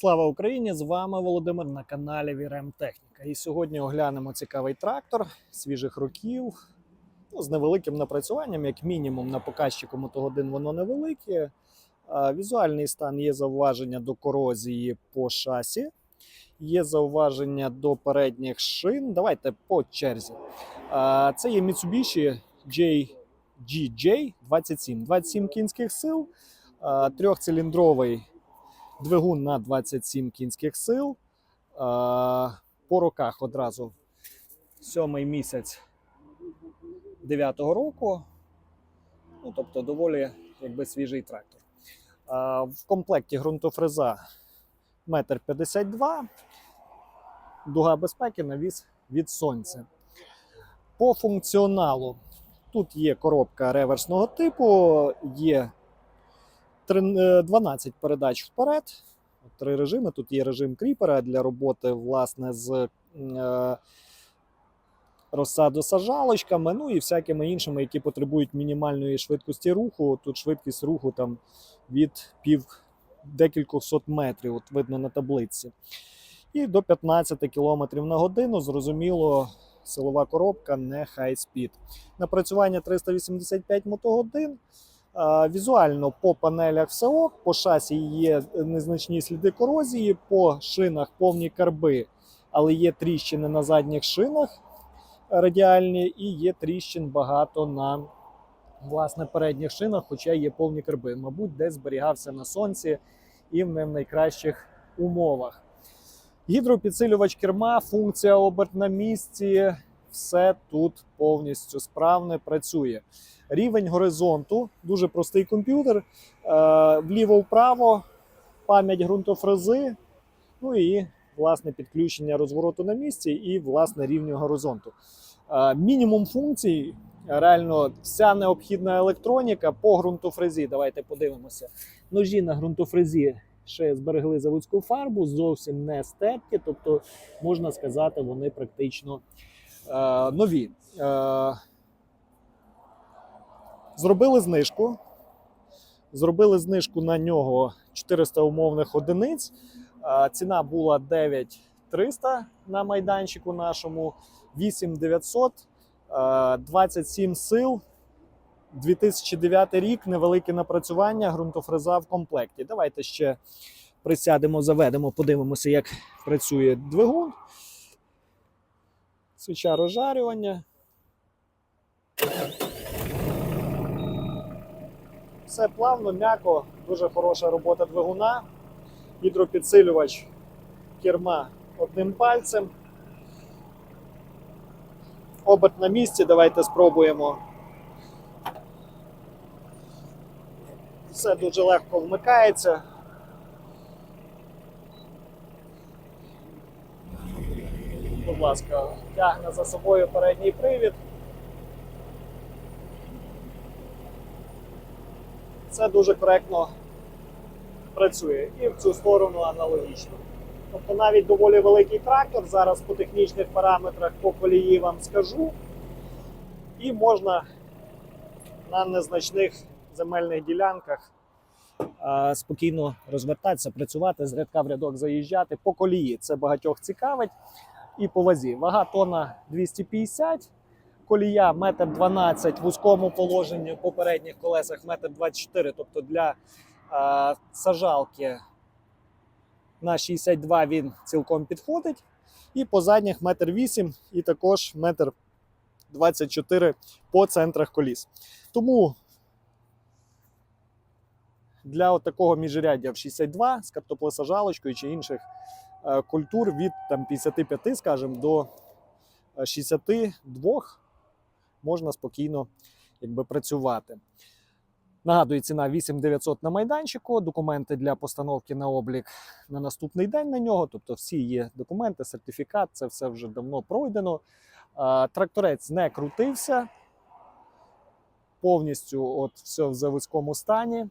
Слава Україні! З вами Володимир на каналі Вірем Техніка. І сьогодні оглянемо цікавий трактор свіжих років ну, з невеликим напрацюванням, як мінімум, на показчику мотогодин воно невелике. Візуальний стан є зауваження до корозії по шасі, є зауваження до передніх шин. Давайте по черзі. Це є Mitsubishi JGJ 27, 27 кінських сил, трьохциліндровий двигун на 27 кінських сил. По роках одразу сьомий місяць 9-го року. Ну, тобто доволі якби, свіжий трактор. В комплекті ґрунтофреза 1,52 м. Дуга безпеки навіс від сонця. По функціоналу тут є коробка реверсного типу, є 12 передач вперед. Три режими. Тут є режим кріпера для роботи власне з е, розсадосажалочками, ну і всякими іншими, які потребують мінімальної швидкості руху. Тут швидкість руху там від пів декількох сот метрів, от видно на таблиці. І до 15 км на годину, зрозуміло, силова коробка не speed. Напрацювання 385 мотогодин. Візуально по панелях все ок, по шасі є незначні сліди корозії, по шинах повні карби, але є тріщини на задніх шинах радіальні, і є тріщин багато на власне передніх шинах, хоча є повні карби. Мабуть, десь зберігався на сонці і не в найкращих умовах. Гідропідсилювач керма, функція оберт на місці, все тут повністю справне працює. Рівень горизонту, дуже простий комп'ютер. Е, Вліво-вправо, пам'ять ґрунтофрези, ну і власне підключення розвороту на місці і власне рівня горизонту. Е, Мінімум функцій, реально вся необхідна електроніка по ґрунтофрезі. Давайте подивимося. Ножі на ґрунтофрезі ще зберегли заводську фарбу, зовсім не степки, тобто можна сказати, вони практично нові. Е, Зробили знижку. Зробили знижку на нього 400 умовних одиниць. Ціна була 9300 на майданчику нашому, 8900, 27 сил. 2009 рік, невелике напрацювання, ґрунтофреза в комплекті. Давайте ще присядемо, заведемо, подивимося, як працює двигун. Свіча розжарювання. Все плавно, м'яко, дуже хороша робота двигуна. Гідропідсилювач керма одним пальцем. Оберт на місці. Давайте спробуємо. Все дуже легко вмикається. Будь ласка, тягне за собою передній привід. Це дуже коректно працює і в цю сторону аналогічно. Тобто навіть доволі великий трактор, зараз по технічних параметрах по колії вам скажу. І можна на незначних земельних ділянках спокійно розвертатися, працювати, з рядка в рядок заїжджати по колії. Це багатьох цікавить. І по вазі. Вага тонна 250, колія 1,12 м в вузькому положенні по передніх колесах 1,24 м. Тобто для а, сажалки на 62 він цілком підходить. І по задніх 1,8 м і також 1,24 м по центрах коліс. Тому для такого міжряддя в 62 з картоплесажалочкою чи інших е, культур від там, 55, скажімо, до е, 62 можна спокійно якби, працювати. Нагадую, ціна 8900 на майданчику, документи для постановки на облік на наступний день на нього. Тобто всі є документи, сертифікат, це все вже давно пройдено. Тракторець не крутився. Повністю от все в заводському стані.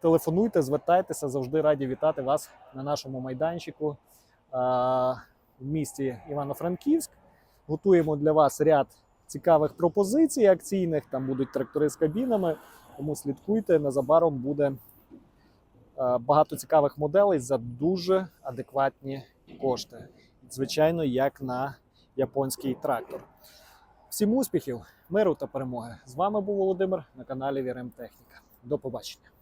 Телефонуйте, звертайтеся, завжди раді вітати вас на нашому майданчику в місті Івано-Франківськ. Готуємо для вас ряд цікавих пропозицій акційних. Там будуть трактори з кабінами, тому слідкуйте. Незабаром буде Багато цікавих моделей за дуже адекватні кошти. Звичайно, як на японський трактор. Всім успіхів, миру та перемоги! З вами був Володимир на каналі Вірем Техніка. До побачення.